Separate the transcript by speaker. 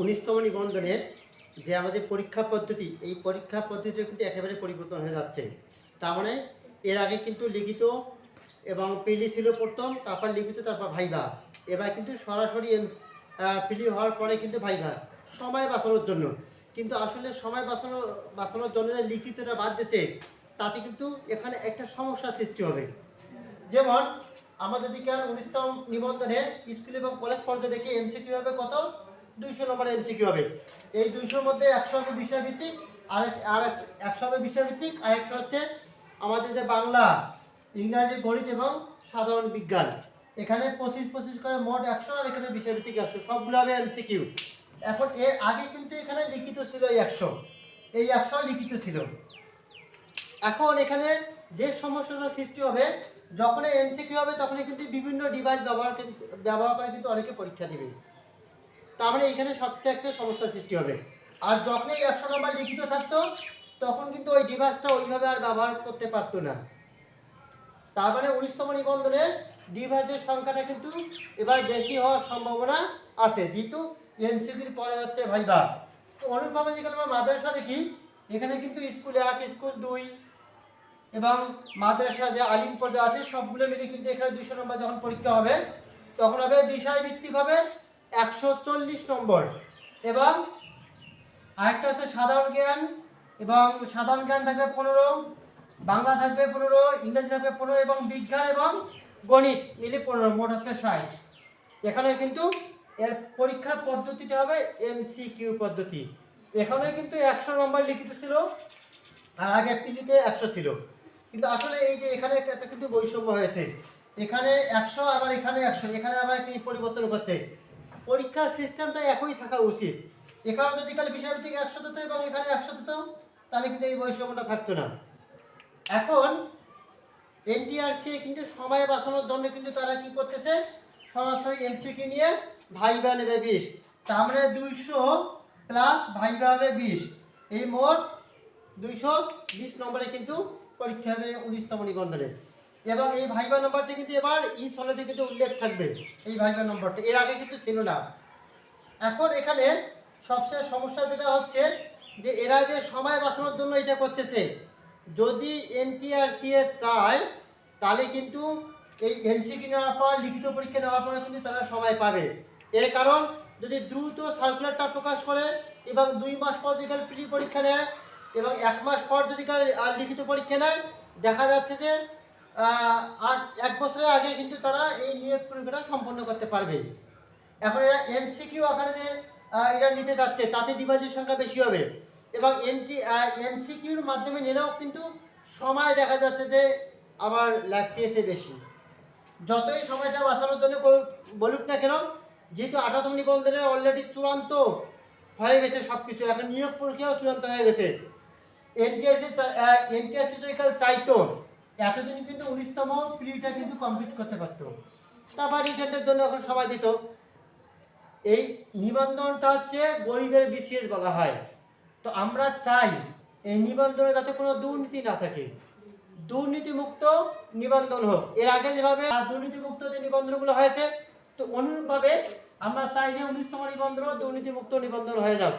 Speaker 1: উনিশতম নিবন্ধনের যে আমাদের পরীক্ষা পদ্ধতি, এই পরীক্ষা পদ্ধতিটা কিন্তু একেবারে পরিবর্তন হয়ে যাচ্ছে। তার মানে এর আগে কিন্তু লিখিত এবং পিলি ছিল প্রথম, তারপর লিখিত, তারপর ভাইভা। এবার কিন্তু সরাসরি পিলি হওয়ার পরে কিন্তু ভাইভা। সময় বাঁচানোর জন্য। কিন্তু আসলে সময় বাঁচানো, বাঁচানোর জন্য যে লিখিতটা বাদ দিচ্ছে তাতে কিন্তু এখানে একটা সমস্যা সৃষ্টি হবে। যেমন আমরা যদি কেন উনিশতম নিবন্ধনের স্কুল এবং কলেজ পর্যায়ে দেখি এমসিকিউ হবে কত? দুইশো নম্বর এমসিকিউ হবে। এই দুইশোর মধ্যে একশো হবে বিষয়ভিত্তিক আর আর একশো হবে বিষয়ভিত্তিক আর একটা হচ্ছে আমাদের যে বাংলা, ইংরাজি, গণিত এবং সাধারণ বিজ্ঞান। এখানে পঁচিশ পঁচিশ করে মোট একশো আর এখানে বিষয়ভিত্তিক একশো, সবগুলো হবে এমসিকিউ এখন এর আগে কিন্তু এখানে লিখিত ছিল এই একশো। এই একশো লিখিত ছিল। এখন এখানে যে সমস্যাটা সৃষ্টি হবে যখন এমসিকিউ হবে তখন কিন্তু বিভিন্ন ডিভাইস ব্যবহার ব্যবহার করে কিন্তু অনেকে পরীক্ষা দিবে। তার মানে এখানে সবচেয়ে একটা সমস্যা সৃষ্টি হবে। আর যখনই একশো নম্বর লিখিত থাকতো, তখন কিন্তু ওই ডিভাইসটা ওইভাবে আর ব্যবহার করতে পারতো না। তার মানে উনিশতম নিবন্ধনের ডিভাইসের সংখ্যাটা কিন্তু এবার বেশি হওয়ার সম্ভাবনা আছে। যেহেতু এমসিকিউর পরে হচ্ছে ভাইবা অনুরূপভাবে যেখানে আমরা মাদ্রাসা দেখি, এখানে কিন্তু স্কুলে এক, স্কুল দুই এবং মাদ্রাসা যে আলিম পর্যায়ে আছে, সবগুলো মিলে কিন্তু এখানে দুশো নম্বর যখন পরীক্ষা হবে, তখন হবে বিষয় ভিত্তিক হবে একশো চল্লিশ নম্বর। এবং আরেকটা হচ্ছে সাধারণ জ্ঞান, এবং সাধারণ জ্ঞান থাকবে পনেরো, বাংলা থাকবে পনেরো, ইংরেজি থাকবে পনেরো, এবং বিজ্ঞান এবং গণিত মিলে পনেরো, মোট হচ্ছে ষাট। এখানে কিন্তু এর পরীক্ষার পদ্ধতিটা হবে এমসিকিউ পদ্ধতি। এখানে কিন্তু একশো নম্বর লিখিত ছিল, আর আগে পিলিতে একশো ছিল। কিন্তু আসলে এই যে এখানে একটা কিন্তু বৈষম্য হয়েছে। এখানে একশো, আবার এখানে একশো, এখানে আবার কি পরিবর্তন করছে। পরীক্ষার সিস্টেমটা একই থাকা উচিত। এখানে যদি কালে বিষয়ভিত্তিক একশো দিত এবং এখানে একশো দিত তাহলে কিন্তু এই বৈষম্যটা থাকতো না। এখন, এনটিআরসি কিন্তু সময় বাঁচানোর জন্য কিন্তু তারা কি করতেছে, সরাসরি এমসিকে নিয়ে ভাইবা নেবে বিশ। তার মানে দুইশো প্লাস ভাইবা হবে বিশ। এই মোট দুইশো বিশ নম্বরে কিন্তু পরীক্ষা হবে উনিশতম নিবন্ধনে। এবং এই ভাইবা নম্বরটা কিন্তু এবার ই সনদে কিন্তু উল্লেখ থাকবে, এই ভাইবা নম্বরটা এর আগে কিন্তু ছিল না। এখন এখানে সবচেয়ে সমস্যা যেটা হচ্ছে যে এরা যে সময় বাঁচানোর জন্য এটা করতেছে, যদি এনটিআরসিএস চায়, তাহলে কিন্তু এই এমসিকি নেওয়ার পর, লিখিত পরীক্ষা নেওয়ার পরে কিন্তু তারা সময় পাবে। এর কারণ, যদি দ্রুত সার্কুলারটা প্রকাশ করে এবং দুই মাস পর যদি প্রি পরীক্ষা নেয় এবং এক মাস পর যদি লিখিত পরীক্ষা নেয়, দেখা যাচ্ছে যে এক বছরের আগে কিন্তু তারা এই নিয়োগ পরীক্ষাটা সম্পন্ন করতে পারবে। এখন এরা এমসিকিউ আকারে যে এরা নিতে যাচ্ছে, তাতে ডিভাইসের সংখ্যা বেশি হবে। এবং এমটি এমসিকিউর মাধ্যমে নিলেও কিন্তু সময় দেখা যাচ্ছে যে আবার লাগতেছে বেশি। যতই সময়টা বাঁচানোর জন্য বলুক না কেন, যেহেতু আঠাতম নিবন্ধনে অলরেডি চূড়ান্ত হয়ে গেছে সব কিছু এখন নিয়োগ প্রক্রিয়াও চূড়ান্ত হয়ে গেছে। এনটিআরসি এনটিআরসি যদি চাইতো। এতদিন কিন্তু উনিশতম প্রিটা কিন্তু কমপ্লিট করতে পারতো। তারপর রিটার্নের জন্য এখন সময় দিত। এই নিবন্ধনটা হচ্ছে গরিবের বিসিএস বলা হয়। তো আমরা চাই এই নিবন্ধনে যাতে কোনো দুর্নীতি না থাকে। দুর্নীতিমুক্ত নিবন্ধন হোক। এর আগে যেভাবে দুর্নীতিমুক্ত যে নিবন্ধনগুলো হয়েছে, তো অনুরূপভাবে আমরা চাই যে উনিশতম নিবন্ধন দুর্নীতিমুক্ত নিবন্ধন হয়ে যাক।